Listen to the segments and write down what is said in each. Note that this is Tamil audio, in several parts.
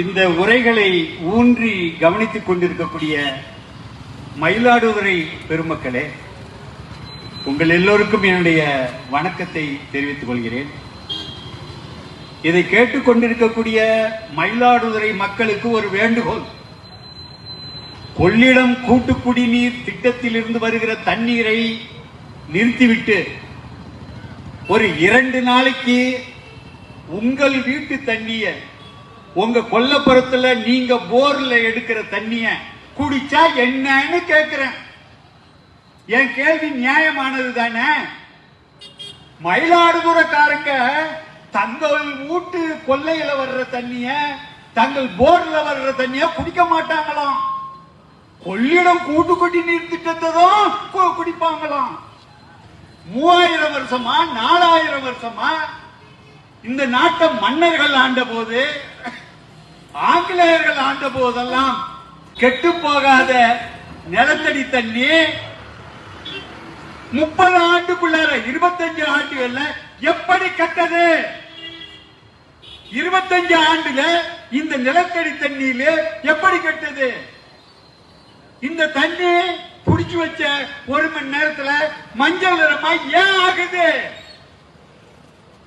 இந்த உரைகளை ஊன்றி கவனித்துக் கொண்டிருக்கக்கூடிய மயிலாடுதுறை பெருமக்களே உங்கள் எல்லோருக்கும் என்னுடைய வணக்கத்தை தெரிவித்துக் கொள்கிறேன். இதை கேட்டுக்கொண்டிருக்கக்கூடிய மயிலாடுதுறை மக்களுக்கு ஒரு வேண்டுகோள். கொள்ளிடம் கூட்டு குடிநீர் திட்டத்திலிருந்து வருகிற தண்ணீரை நிறுத்திவிட்டு ஒரு இரண்டு நாளைக்கு உங்கள் வீட்டு தண்ணீரை உங்க கொல்லப்புறத்துல நீங்க போர்ல எடுக்கிற தண்ணிய குடிச்சா என்னன்னு கேக்குறேன். என் கேள்வி நியாயமானது தானே? மயிலாடுதுறைக்காரங்க தங்கள் வீட்டு கொல்லையில வர்ற தண்ணிய தங்கள் போர்ல வர்ற தண்ணிய குடிக்க மாட்டாங்களாம். கொள்ளிடம் கூட்டு கொட்டி நீர் திட்டத்தை தான் குடிப்பாங்களாம். மூவாயிரம் வருஷமா நாலாயிரம் வருஷமா இந்த நாட்டை மன்னர்கள் ஆண்ட போது ஆங்கிலேயர்கள் ஆண்ட போதெல்லாம் கெட்டு போகாத நிலத்தடி தண்ணி. முப்பது ஆண்டுக்குள்ளார இருபத்தஞ்சு ஆண்டுகள்ல எப்படி கட்டது? இருபத்தஞ்சு ஆண்டுல இந்த நிலத்தடி தண்ணியில எப்படி கட்டது? இந்த தண்ணி புடிச்சு வச்ச ஒரு மணி நேரத்துல மஞ்சள் நிறமா ஏன் ஆகுது?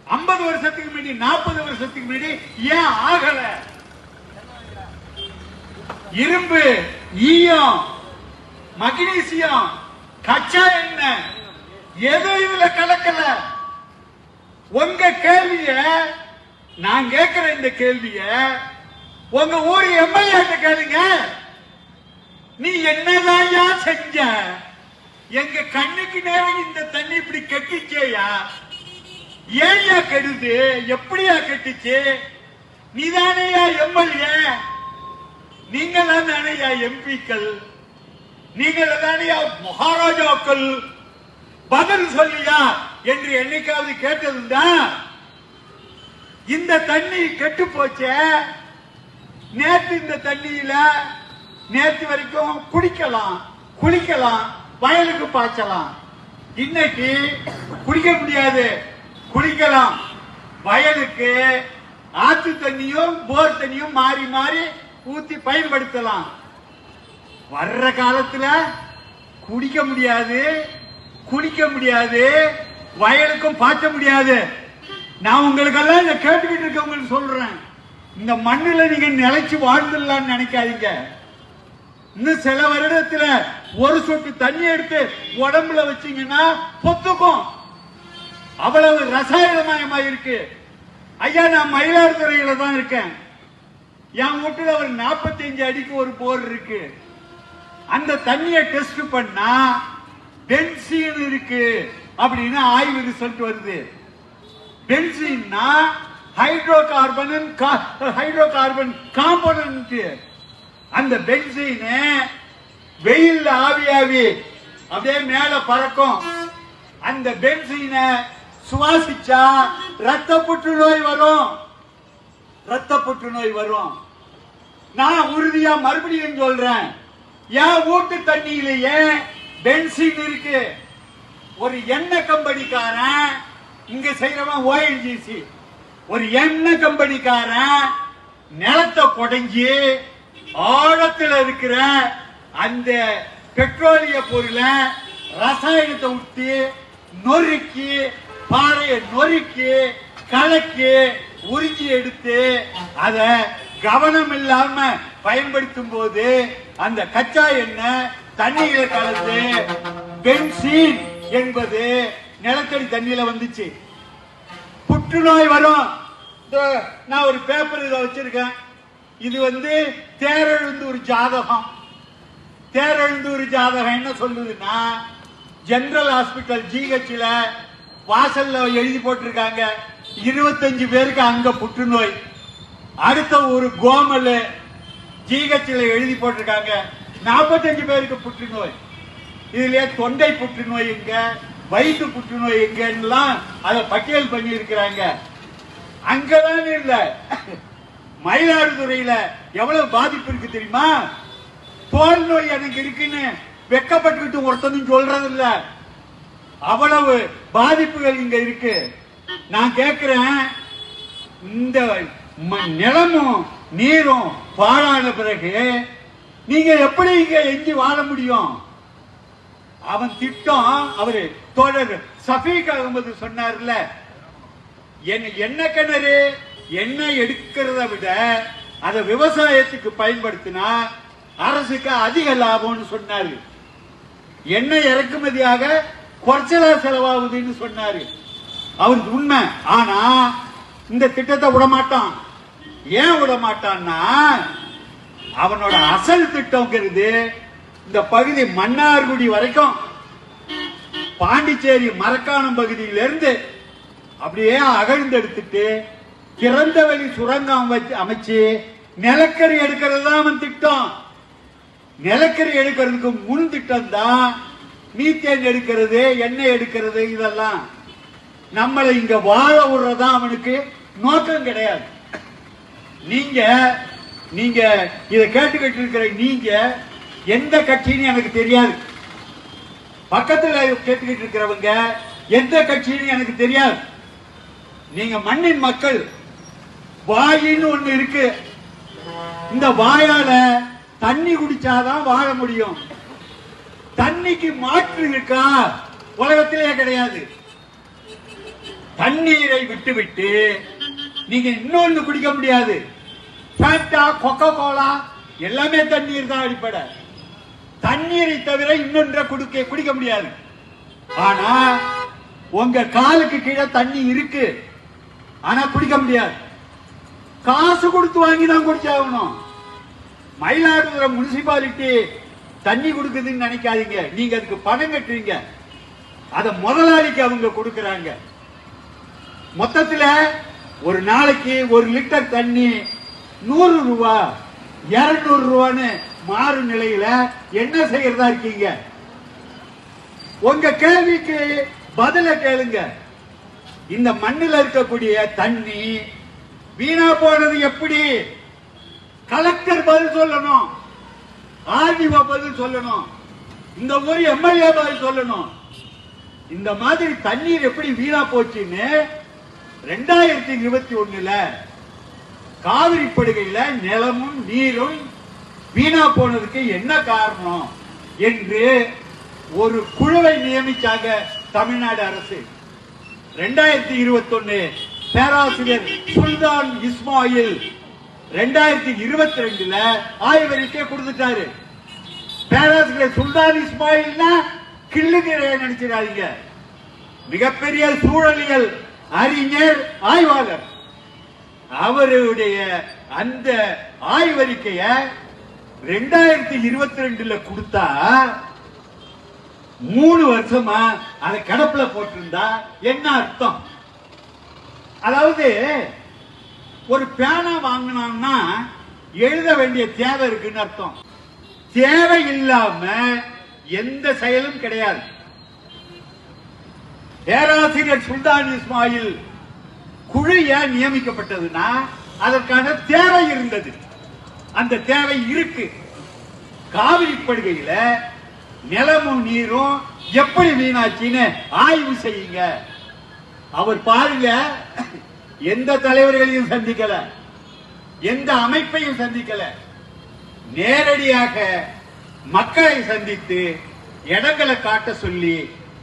ஐம்பது வருஷத்துக்கு முன்னாடி நாற்பது வருஷத்துக்கு முன்னாடி ஏன் ஆகல? இரும்பு ஈயம் மக்னீசியம் கச்சா எண்ணெய். எதுவும் இதுல கலக்கல. உங்க கேள்விய நான் கேட்கிற இந்த கேள்விய உங்க ஊர் எம்எல்ஏ கேளுங்க. நீ என்னதாயா செஞ்ச? எங்க கண்ணுக்கு நேரம் இந்த தண்ணி இப்படி கட்டிச்சேயா? ஏன்யா கெடுது? எப்படியா கட்டுச்சு? நீதானேயா எம்எல்ஏ? நீங்கள் தானே எம்பிக்கள்? நீங்கள் தானே மகாராஜாக்கள்? பதில் சொல்லியா என்று என்னைக்காவது கேட்டதுண்டா? இந்த தண்ணி கெட்டு போச்சே. நேத்து இந்த தண்ணியில நேத்து வரைக்கும் குடிக்கலாம் குளிக்கலாம் வயலுக்கு பாய்ச்சலாம். இன்னைக்கு குடிக்க முடியாது. குளிக்கலாம். வயலுக்கு ஆற்று தண்ணியும் போர் தண்ணியும் மாறி மாறி ஊத்தி பயன்படுத்தலாம். வர்ற காலத்துல குடிக்க முடியாது குளிக்க முடியாது வயலுக்கும் பாய்ச்ச முடியாது. நான் உங்களுக்கெல்லாம் இதை கேட்டுக்கிட்டு இருக்கவங்களுக்கு சொல்றேன். இந்த மண்ணில் நீங்க நிலைச்சு வாழ்ந்துடலாம்னு நினைக்காதீங்க. இன்னும் சில வருடத்துல ஒரு சொட்டு தண்ணி எடுத்து உடம்புல வச்சீங்கன்னா பொத்துக்கும். அவ்வளவு ரசாயனமயமா இருக்கு ஐயா நான் மயிலாடுதுறையில தான் இருக்கேன். என் வீட்டுல ஒரு 45 அடிக்கு ஒரு போர் இருக்கு. அந்த தண்ணியை டெஸ்ட் பண்ணா பென்சீன் இருக்கு அப்படின்னு ஆய்வு ரிசல்ட் வருது. பென்சீன்னா hydrocarbon hydrocarbon component அந்த பென்சீன் வெயில் ஆவியாவி அப்படியே மேல பறக்கும். அந்த பென்சீனை சுவாசிச்சா ரத்த புற்றுநோய் வரும். ரத்த புற்றுநோய் வரும். நான் உறுதியா மறுபடியும் சொல்றேன். என் வீட்டு தண்ணியிலேயே பென்சின் இருக்கு. ஒரு எண்ணெய் கம்பெனிக்காரன் இங்க செய்யறவன் ஓஎன்ஜிசி ஒரு எண்ணெய் கம்பெனிக்காரன் நிலத்தை குடைஞ்சி ஆழத்தில் இருக்கிற அந்த பெட்ரோலிய பொருளை ரசாயனத்தை ஊற்றி நொறுக்கி பாறையை நொறுக்கி கலக்கி உறிஞ்சி எடுத்து அத கவனம் இல்லாம பயன்படுத்தும் போது அந்த கச்சா எண்ணெய் தண்ணியில கலந்து பென்சீன் என்பது நிலத்தடி தண்ணியில வந்துச்சு. புற்றுநோய் வரும். நான் ஒரு பேப்பர் இதை வச்சிருக்கேன். இது வந்து தேரெழுந்தூர் ஜாதகம். தேரெழுந்தூர் ஜாதகம் என்ன சொல்லுதுன்னா ஜெனரல் ஹாஸ்பிட்டல் ஜிஹெச்ல வாசல்ல எழுதி போட்டிருக்காங்க. இருபத்தஞ்சு பேருக்கு அங்க புற்றுநோய். அடுத்த ஒரு கோமல் ஜிஹெச்ல எழுதி போட்டிருக்காங்க. நாற்பத்தஞ்சு பேருக்கு புற்றுநோய். இதுல தொண்டை புற்றுநோய் இங்க வயிற்று புற்றுநோய் எங்கெல்லாம் அதை பட்டியல் பண்ணி இருக்கிறாங்க அங்கதான் இல்ல. மயிலாடுதுறையில எவ்வளவு பாதிப்பு இருக்கு தெரியுமா? தோல் நோய் எனக்கு இருக்குன்னு வெக்கப்பட்டுக்கிட்டு ஒருத்தனும் சொல்றது இல்ல அவ்வளவு பாதிப்புகள் இங்க இருக்கு. நான் கேட்கிறேன் இந்த ம- நிலமும் நீரும் பாழான பிறகு நீங்க எப்படி இங்க எஞ்சி வாழ முடியும்? அவன் திட்டம் அவரு தோழர் சஃபீக் அகமது சொன்னார்ல என்ன கிணறு என்ன எடுக்கிறத விட அதை விவசாயத்துக்கு பயன்படுத்தினா அரசுக்கு அதிக லாபம்னு சொன்னாரு. எண்ணெய் இறக்குமதியாக குறைச்சலா செலவாகுதுன்னு சொன்னாரு. அவருக்கு உண்மை. ஆனா இந்த திட்டத்தை விடமாட்டான். ஏன் விட மாட்டான்னா அவனோட அசல் திட்டம்ங்கிறது இந்த பகுதி மன்னார்குடி வரைக்கும். பாண்டிச்சேரி மரக்காணம் பகுதியிலிருந்து அப்படியே அகழ்ந்தெடுத்துட்டு திறந்த வழி சுரங்கம் அமைச்சு நிலக்கரி எடுக்கிறது தான் அவன் திட்டம். நிலக்கரி எடுக்கிறதுக்கு முன் திட்டம் தான் மீத்தேன் எடுக்கிறது எண்ணெய் எடுக்கிறது இதெல்லாம். நம்மளை இங்க வாழ விடுறதா அவனுக்கு நோக்கம் கிடையாது. நீங்க நீங்க இதை கேட்டுக்கிட்டு இருக்கிற நீங்க எந்த கட்சின்னு எனக்கு தெரியாது. பக்கத்தில் கேட்டுக்கிட்டு இருக்கிறவங்க எந்த கட்சின்னு எனக்கு தெரியாது. நீங்க மண்ணின் மக்கள் வாயின்னு ஒண்ணு இருக்கு. இந்த வாயால தண்ணி குடிச்சாதான் வாழ முடியும். தண்ணிக்கு மாற்று இருக்கா? உலகத்திலே கிடையாது. தண்ணீரை விட்டுவிட்டு நீங்க இன்னொன்னு குடிக்க முடியாது. ஃபேண்டா கொக்கோ கோலா எல்லாமே தண்ணீர் தான் அடிப்படை. தண்ணீரை தவிர இன்னொன்றை குடிக்க குடிக்க முடியாது. ஆனா உங்க காலுக்கு கீழே தண்ணி இருக்கு. ஆனா குடிக்க முடியாது. காசு கொடுத்து வாங்கி தான் குடிச்சாகணும். மயிலாடுதுறை முனிசிபாலிட்டி தண்ணி கொடுக்குதுன்னு நினைக்காதீங்க. நீங்க அதுக்கு பணம் கட்டுறீங்க. அதை முதலாளிக்கு அவங்க கொடுக்கறாங்க. மொத்தத்துல ஒரு நாளைக்கு ஒரு லிட்டர் தண்ணி நூறு ரூபா இருநூறு ரூபான்னு மாறும் நிலையில என்ன செய்யறதா இருக்கீங்க? உங்க கேள்விக்கு பதில கேளுங்க. இந்த மண்ணில் இருக்கக்கூடிய தண்ணி வீணா போனது எப்படி? கலெக்டர் பதில் சொல்லணும். ஆர்டிஓ பதில் சொல்லணும். இந்த ஊர் எம்எல்ஏ பதில் சொல்லணும். இந்த மாதிரி தண்ணீர் எப்படி வீணா போச்சுன்னு ரெண்டாயிரத்தி இருபத்தி ஒண்ணுல காவிரி படுகையில நிலமும் நீரும் வீணா போனதுக்கு என்ன காரணம் என்று ஒரு குழுவை நியமிச்சாங்க தமிழ்நாடு அரசு. ரெண்டாயிரத்தி இருபத்தி ஒன்னு பேராசிரியர் சுல்தான் இஸ்மாயில் ரெண்டாயிரத்தி இருபத்தி ரெண்டுல ஆய்வறிக்கை கொடுத்துட்டாரு. பேராசிரியர் சுல்தான் இஸ்மாயில்னா கிள்ளுகிறைய நினைச்சிடாதீங்க. மிகப்பெரிய சூழலியல் அறிஞர் ஆய்வாளர். அவருடைய அந்த ஆய்வறிக்கைய ரெண்டாயிரத்தி இருபத்தி ரெண்டுல கொடுத்தா மூணு வருஷமா அதை கிடப்புல போட்டிருந்தா என்ன அர்த்தம்? அதாவது ஒரு பேனா வாங்கினான்னா எழுத வேண்டிய தேவை இருக்குன்னு அர்த்தம். தேவை இல்லாம எந்த செயலும் கிடையாது. பேராசிரியர் சுல்தான் இஸ்மாயில் குழு ஏன் நியமிக்கப்பட்டதுன்னா அதற்கான தேவை இருந்தது. அந்த தேவை இருக்கு. காவிரி படுகையில நிலமும் நீரும் எப்படி வீணாச்சின்னு ஆய்வு செய்யுங்க. அவர் பாருங்க எந்த தலைவர்களையும் சந்திக்கல எந்த அமைப்பையும் சந்திக்கல. நேரடியாக மக்களை சந்தித்து இடங்களை காட்ட சொல்லி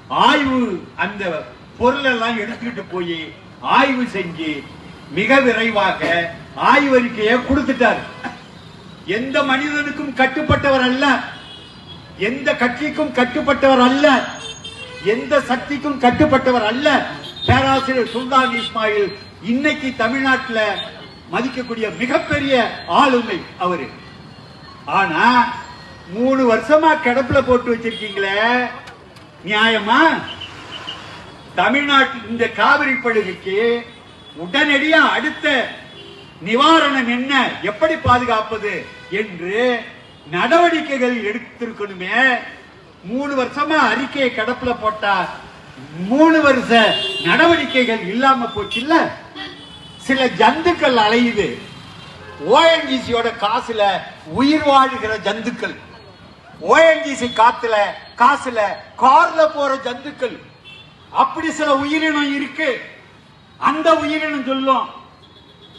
ஆய்வு அந்த பொருள் எல்லாம் எடுத்துக்கிட்டு போய் ஆய்வு செஞ்சு மிக விரைவாக ஆய்வறிக்கையை கொடுத்துட்டார். எந்த மனிதனுக்கும் கட்டுப்பட்டவர் அல்ல. எந்த கட்சிக்கும் கட்டுப்பட்டவர் அல்ல. எந்த சக்திக்கும் கட்டுப்பட்டவர் அல்ல. பேராசிரியர் சுல்தான் இஸ்மாயில் இன்னைக்கு தமிழ்நாட்டுல மதிக்கக்கூடிய மிகப்பெரிய ஆளுமை அவரு. ஆனா மூணு வருஷமா கிடப்புல போட்டு வச்சிருக்கீங்களே. நியாயமா? தமிழ்நாட்டில் இந்த காவிரி படுகைக்கு உடனடியா அடுத்த நிவாரணம் என்ன? எப்படி பாதுகாப்பது என்று நடவடிக்கைகள் எடுத்திருக்கணுமே. மூணு வருஷமா அறிக்கையை கடப்புல போட்டா மூணு வருஷ நடவடிக்கைகள் இல்லாம போச்சுல்ல? சில ஜந்துக்கள் அலையுது. ஓஎன்ஜிசியோட காசுல உயிர் வாழுகிற ஜந்துக்கள். ஓஎன்ஜிசி காத்துல காசுல கார்ல போற ஜந்துக்கள். அப்படி சில உயிரினம் இருக்கு. அந்த உயிரினம் சொல்லும்.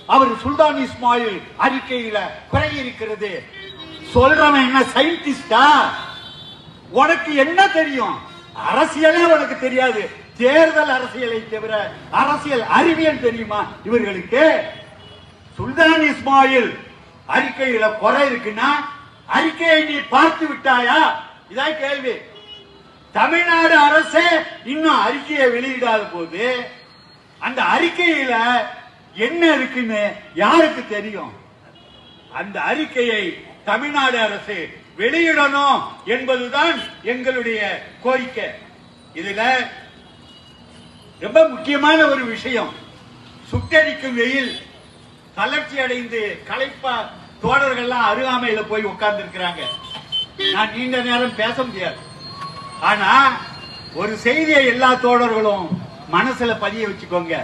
அவர் சுல்தான் இஸ்மாயில் அறிக்கையில குறை இருக்கிறது சொல்றவன் என்ன சயின்டிஸ்டா உனக்கு என்ன தெரியும்? அரசியலே உனக்கு தெரியாது. தேர்தல் அரசியலை தவிர அரசியல் அறிவியல் தெரியுமா இவர்களுக்கு? சுல்தான் இஸ்மாயில் அறிக்கையில குறை இருக்குன்னா அறிக்கையை நீ பார்த்து விட்டாயா? இதான் கேள்வி. தமிழ்நாடு அரசே இன்னும் அறிக்கையை வெளியிடாத போது அந்த அறிக்கையில என்ன இருக்குன்னு யாருக்கு தெரியும்? அந்த அறிக்கையை தமிழ்நாடு அரசு வெளியிடணும் என்பதுதான் எங்களுடைய கோரிக்கை. இதுல ரொம்ப முக்கியமான ஒரு விஷயம். சுட்டரிக்கும் வெயில் தளர்ச்சி அடைந்து களைப்பா தோழர்கள்லாம் அருகாமையில போய் உட்கார்ந்து இருக்கிறாங்க நான் நீண்ட நேரம் பேச முடியாது. ஆனா ஒரு செய்தியை எல்லா தோழர்களும் மனசுல பதிய வச்சுக்கோங்க.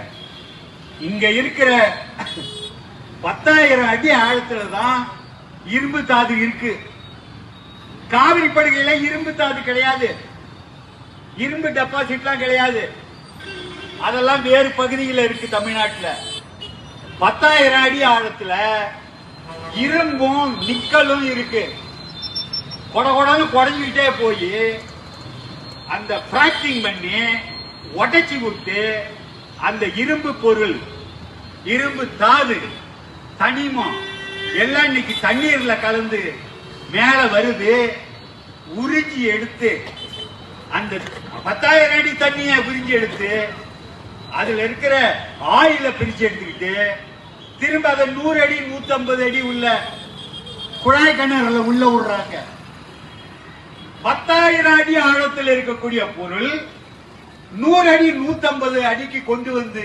இங்க இருக்கிற பத்தாயிரம் அடி ஆழத்துல தான் இரும்பு தாது இருக்கு. காவிரி படுகையில இரும்பு தாது கிடையாது. இரும்பு டெபாசிட்லாம் கிடையாது. அதெல்லாம் வேறு பகுதியில் இருக்கு தமிழ்நாட்டுல. பத்தாயிரம் அடி ஆழத்துல இரும்பும் நிக்கலும் இருக்கு. கொட கொடன்னு குறைஞ்சிக்கிட்டே போய் அந்த பிராக்டிங் பண்ணி உடைச்சி விட்டு அந்த இரும்பு பொருள் இரும்பு தாது தனிமம் எல்லாம் இன்னைக்கு தண்ணீர்ல கலந்து மேல வருது. உறிஞ்சி எடுத்து அந்த பத்தாயிரம் அடி தண்ணியை உறிஞ்சி எடுத்து அதுல இருக்கிற ஆயில பிரிச்சு எடுத்துக்கிட்டு திரும்ப அதை நூறு அடி நூத்தம்பது அடி உள்ள குழாய் கிணறுல உள்ள விடுறாங்க. பத்தாயிரம் அடி ஆழத்தில் இருக்கக்கூடிய பொருள் நூறு அடி நூத்தம்பது அடிக்கு கொண்டு வந்து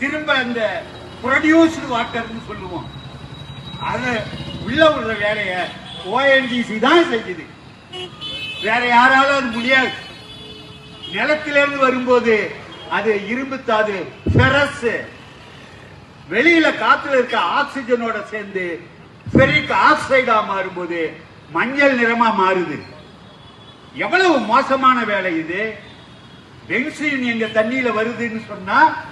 திரும்ப அந்த ப்ரொடியூஸ்டு வாட்டர்னு சொல்லுவோம். அதை உள்ள விடுற வேலைய ஓஎன்ஜிசி தான் செஞ்சுது வேற யாராலும் அது முடியாது. நிலத்திலிருந்து வரும்போது அது இரும்புத்தாது ஃபெரஸ் வெளியில காத்துல இருக்க ஆக்சிஜனோட சேர்ந்து ஃபெரிக் ஆக்சைடா மாறும்போது மஞ்சள் நிறமா மாறுது. எவ்வளவு மோசமான வேலை இது? பென்சைன் எங்க தண்ணியில வருதுன்னு சொன்னா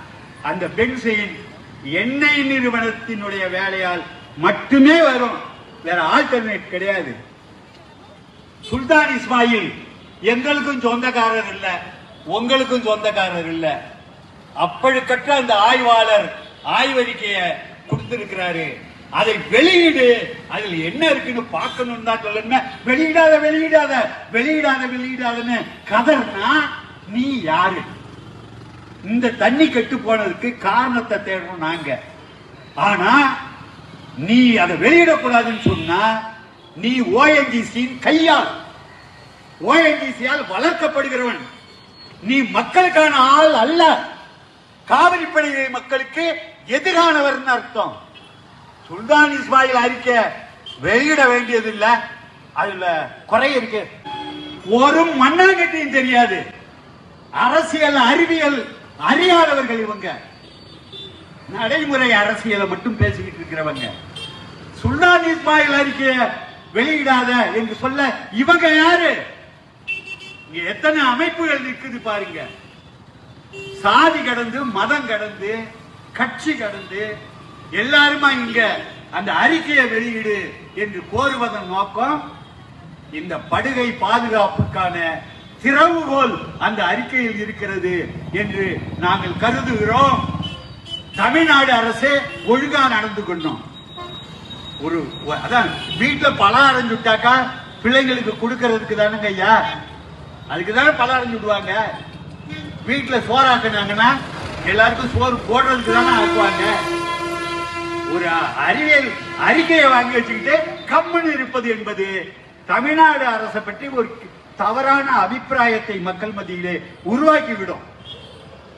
அந்த பென்சீன் எண்ணெய் நிறுவனத்தினுடைய வேலையால் மட்டுமே வரும். வேற ஆல்டர்னேட் கிடையாது. சுல்தான் இஸ்மாயில் எங்களுக்கும் சொந்தக்காரர் இல்ல உங்களுக்கும் சொந்தக்காரர் இல்ல. அப்பழுக்கற்ற அந்த ஆய்வாளர் ஆய்வறிக்கையை கொடுத்திருக்கிறாரு. அதை வெளியிடு. அதில் என்ன இருக்குன்னு பார்க்கணும் தான் சொல்லணும். வெளியிடாத வெளியிடாத வெளியிடாத வெளியிடாதன்னு கதர்னா நீ யாரு? இந்த தண்ணி கெட்டு போனதுக்கு காரணத்தை தேடணும் நாங்க. ஆனா நீ அதை வெளியிடக்கூடாதுன்னு சொன்னா நீ ஓஎன்ஜிசியின் கையால் ஓஎன்ஜிசியால் வளர்க்கப்படுகிறவன். நீ மக்களுக்கான ஆள் அல்ல. காவிரி மக்களுக்கு எதிரானவர்னு அர்த்தம் சுல்தான் இஸ்மாயில் அறிக்கை வெளியிட வேண்டியதில்லை அதுல குறை இருக்கு ஒரு மண்ணாங்கட்டியும் தெரியாது. அரசியல் அறிவியல் அறியாதவர்கள் இவங்க நடைமுறை அரசியலை மட்டும் பேசிக்கிட்டு இருக்கிறவங்க. சுல்தான் இஸ்மாயில் அறிக்கையை வெளியிடாத என்று சொல்ல இவங்க யாரு? இங்க எத்தனை அமைப்புகள் இருக்குது பாருங்க. சாதி கடந்து மதம் கடந்து கட்சி கடந்து எல்லாருமா இங்க அந்த அறிக்கையை வெளியிடு என்று கோருவதன் நோக்கம் இந்த படுகை பாதுகாப்புக்கான திறவுகோல் அந்த அறிக்கையில் இருக்கிறது என்று நாங்கள் கருதுகிறோம். தமிழ்நாடு அரசு ஒழுங்கா நடந்து கொண்டோம் ஒரு அதான் வீட்டுல பழம் அரைஞ்சுட்டாக்கா பிள்ளைங்களுக்கு கொடுக்கறதுக்கு தானுங்க ஐயா? அதுக்கு தானே பழம் அரைஞ்சு விடுவாங்க வீட்டுல சோறாக்குனாங்கன்னா எல்லாருக்கும் சோறு போடுறதுக்கு தானே ஆக்குவாங்க. ஒரு அறிவியல் அறிக்கையை வாங்கி வச்சுக்கிட்டு கம்முன்னு இருப்பது என்பது தமிழ்நாடு அரசை பற்றி ஒரு தவறான அபிப்பிராயத்தை மக்கள் மத்தியிலே உருவாக்கிவிடும்.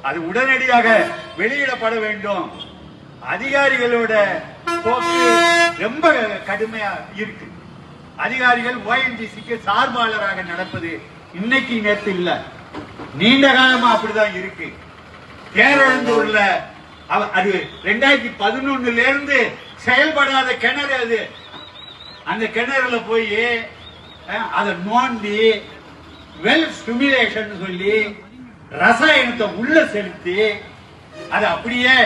அது உடனடியாக வெளியிடப்பட வேண்டும். அதிகாரிகளோட போக்கு ரொம்ப கடுமையா இருக்கு. அதிகாரிகள் ஓஎன்ஜிசிக்கு சார்பாளராக நடப்பது இன்னைக்கு நேரத்தில் இல்ல. நீண்ட காலமா அப்படிதான் இருக்கு. பேரழந்தூர்ல அவ- அது ரெண்டாயிரத்தி பதினொன்னுல இருந்து செயல்படாத கிணறு அது. அந்த கிணறுல போய் அதை நோண்டி வெல் ஸ்டிமுலேஷன் சொல்லி ரசாயனத்தை உள்ள செலுத்தி அதை அப்படியே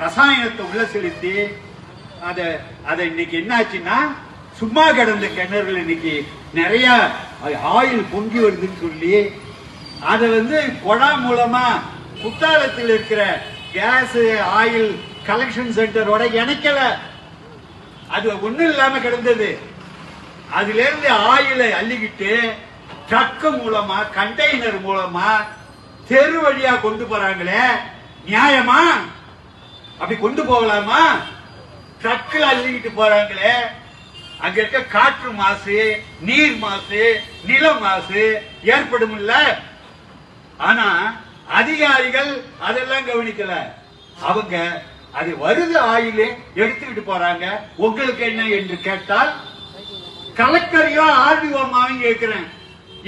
ரசாயனத்தை உள்ள செலுத்தி அதை அதை இன்னைக்கு என்னாச்சுன்னா சும்மா கிடந்த கிணறுல இன்னைக்கு நிறைய ஆயில் பொங்கி வருதுன்னு சொல்லி அதை வந்து குழா மூலமா குத்தாலத்தில் இருக்கிற கேஸ் ஆயில் கலெக்ஷன் சென்டரோட இணைக்கல. அது ஒண்ணும் இல்லாம கிடந்தது. அதுல இருந்து ஆயிலை அள்ளிக்கிட்டு ட்ரக் மூலமா கண்டெய்னர் மூலமா தெரு வழியா கொண்டு போறாங்களே நியாயமா? அப்படி கொண்டு போகலாமா? ட்ரக்கில் அள்ளிக்கிட்டு போறாங்களே அங்க இருக்க காற்று மாசு நீர் மாசு நில மாசு ஏற்படும் இல்ல ஆனா அதிகாரிகள் அதெல்லாம் கவனிக்கல. அவங்க அது வருது ஆயிலே எடுத்துக்கிட்டு போறாங்க. உங்களுக்கு என்ன என்று கேட்டால் கலெக்டரையோ ஆர்டிஓமாவும் கேட்கிறேன்.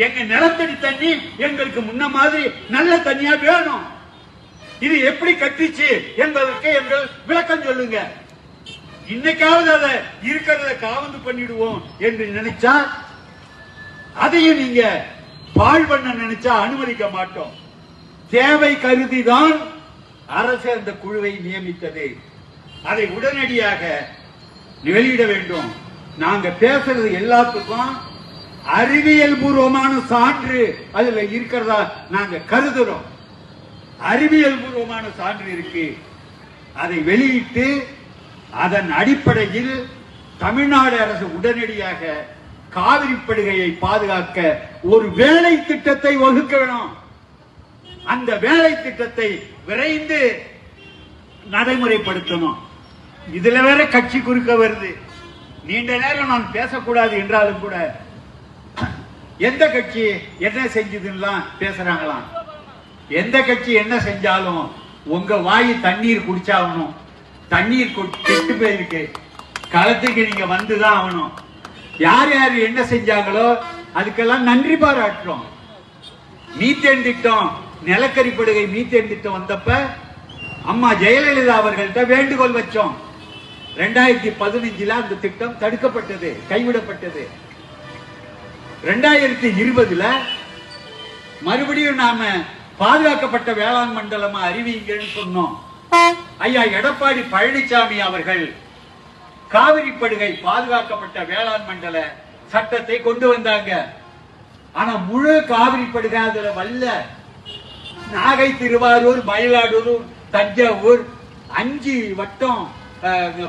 எங்க நிலத்தடி தண்ணி எங்களுக்கு முன்ன மாதிரி நல்ல தண்ணியா வேணும். இது எப்படி கட்டிச்சு என்பதற்கு எங்கள் விளக்கம் சொல்லுங்க. இன்னைக்காவது அதை இருக்கிறத காவந்து பண்ணிடுவோம் என்று நினைச்சா அதையும் நீங்க பாழ் பண்ண நினைச்சா அனுமதிக்க மாட்டோம். தேவை கருதிதான் அரசு அந்த குழுவை நியமித்தது. அதை உடனடியாக வெளியிட வேண்டும். நாங்க பேசுறது எல்லாத்துக்கும் அறிவியல் பூர்வமான சான்று அதுல இருக்கிறதா நாங்க கருதுறோம். அறிவியல் பூர்வமான சான்று இருக்கு. அதை வெளியிட்டு அதன் அடிப்படையில் தமிழ்நாடு அரசு உடனடியாக காவிரி படுகையை பாதுகாக்க ஒரு வேலை திட்டத்தை வகுக்க வேணும். அந்த வேலை திட்டத்தை விரைந்து நடைமுறைப்படுத்தணும். இதுல வேற கட்சி குறுக்க வருது. நீண்ட நேரம் நான் பேசக்கூடாது என்றாலும் கூட எந்த கட்சி என்ன செஞ்சதுன்னா பேசுறாங்களாம். எந்த கட்சி என்ன செஞ்சாலும் உங்க வாய் தண்ணீர் குடிச்சாகணும். தண்ணீர் கெட்டு போயிருக்கு. களத்துக்கு நீங்க வந்துதான் ஆகணும். யார் யார் என்ன செஞ்சாங்களோ அதுக்கெல்லாம் நன்றி பாராட்டுறோம். மீத்தேன் திட்டம் நிலக்கரி படுகை மீத்தேன் திட்டம் வந்தப்ப அம்மா ஜெயலலிதா அவர்கள்ட்ட வேண்டுகோள் வச்சோம். ரெண்டாயிரத்தி பதினஞ்சுல அந்த திட்டம் தடுக்கப்பட்டது கைவிடப்பட்டது. ரெண்டாயிரத்தி இருபதுல மறுபடியும் நாம பாதுகாக்கப்பட்ட வேளாண் மண்டலமா அறிவிங்கன்னு சொன்னோம். ஐயா எடப்பாடி பழனிசாமி அவர்கள் காவிரி படுகை பாதுகாக்கப்பட்ட வேளாண் மண்டல சட்டத்தை கொண்டு வந்தாங்க. ஆனா முழு காவிரி படுகை அதுல வல்ல நாகை திருவாரூர் மயிலாடுதூர் தஞ்சாவூர் அஞ்சு வட்டம்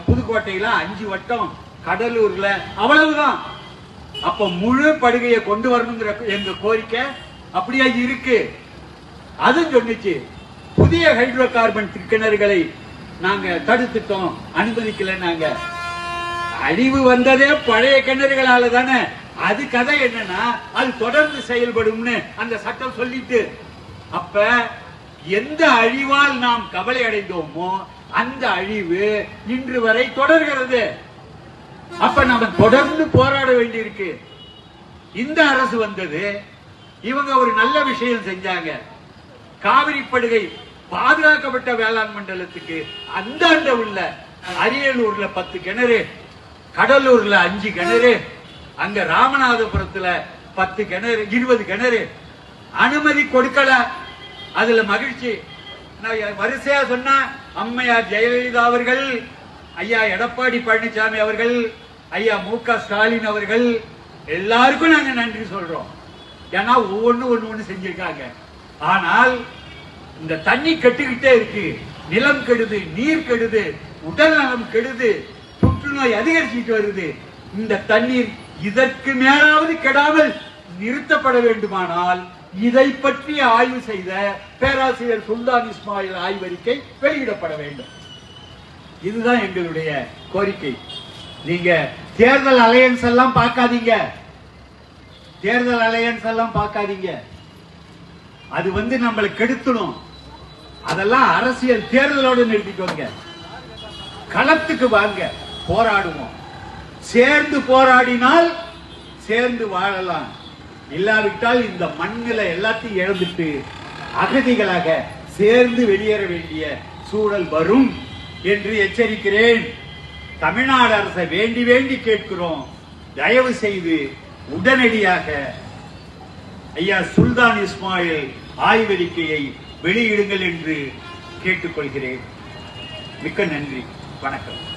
புதுக்கோட்டையில அஞ்சு வட்டம் கடலூர்ல அவ்வளவுதான். அப்ப முழு படுகையை கொண்டு வரணுங்கிற எங்க கோரிக்கை அப்படியே இருக்கு. அதுவும் சொன்னிச்சு. புதிய ஹைட்ரோ கார்பன் கிணறுகளை நாங்க தடுத்துட்டோம். அனுமதிக்கல நாங்க. அழிவு வந்ததே பழைய கிணறுகளால தானே. அது கதை என்னன்னா அது தொடர்ந்து செயல்படும்னு அந்த சட்டம் சொல்லிட்டு அப்ப எந்த அழிவால் நாம் கவலை அடைந்தோமோ அந்த அழிவு இன்று வரை தொடர்கிறது. அப்ப நம்ம தொடர்ந்து போராட வேண்டியிருக்கு. இந்த அரசு வந்தது இவங்க ஒரு நல்ல விஷயம் செஞ்சாங்க. காவிரி படுகை பாதுகாக்கப்பட்ட வேளாண் மண்டலத்துக்கு அந்தாண்ட உள்ள அரியலூர்ல பத்து கிணறு கடலூர்ல அஞ்சு கிணறு அங்க ராமநாதபுரத்துல பத்து கிணறு இருபது கிணறு. அனுமதி கொடுக்கல. அதுல மகிழ்ச்சி. நான் வரிசையா சொன்னா அம்மையார் ஜெயலலிதா அவர்கள் ஐயா எடப்பாடி பழனிசாமி அவர்கள் ஐயா மு க ஸ்டாலின் அவர்கள் எல்லாருக்கும் நாங்க நன்றி சொல்றோம். ஏன்னா ஒவ்வொன்னு ஒண்ணு ஒண்ணு செஞ்சிருக்காங்க. ஆனால் இந்த தண்ணி கெட்டுக்கிட்டே இருக்கு. நிலம் கெடுது நீர் கெடுது உடல் நலம் கெடுது புற்றுநோய் அதிகரிச்சுட்டு வருது. இந்த தண்ணீர் இதற்கு மேலாவது கெடாமல் நிறுத்தப்பட வேண்டுமானால் இதை பற்றி ஆய்வு செய்த பேராசிரியர் சுல்தான் இஸ்மாயில் ஆய்வறிக்கை வெளியிடப்பட வேண்டும். இதுதான் எங்களுடைய கோரிக்கை. நீங்க தேர்தல் அலையன்ஸ் எல்லாம் பார்க்காதீங்க. தேர்தல் அலையன்ஸ் எல்லாம் பார்க்காதீங்க. அது வந்து நம்மளை கெடுத்துடும். அதெல்லாம் அரசியல் தேர்தலோடு நிறுத்திக்கோங்க. களத்துக்கு வாங்க. போராடுவோம். சேர்ந்து போராடினால் சேர்ந்து வாழலாம். இல்லாவிட்டால் இந்த மண்ணில எல்லாத்தையும் இழந்துட்டு அகதிகளாக சேர்ந்து வெளியேற வேண்டிய சூழல் வரும் என்று எச்சரிக்கிறேன். தமிழ்நாடு அரசை வேண்டி வேண்டி கேட்கிறோம். தயவு செய்து உடனடியாக ஐயா சுல்தான் இஸ்மாயில் ஆய்வறிக்கையை வெளியிடுங்கள் என்று கேட்டுக்கொள்கிறேன். மிக்க நன்றி. வணக்கம்.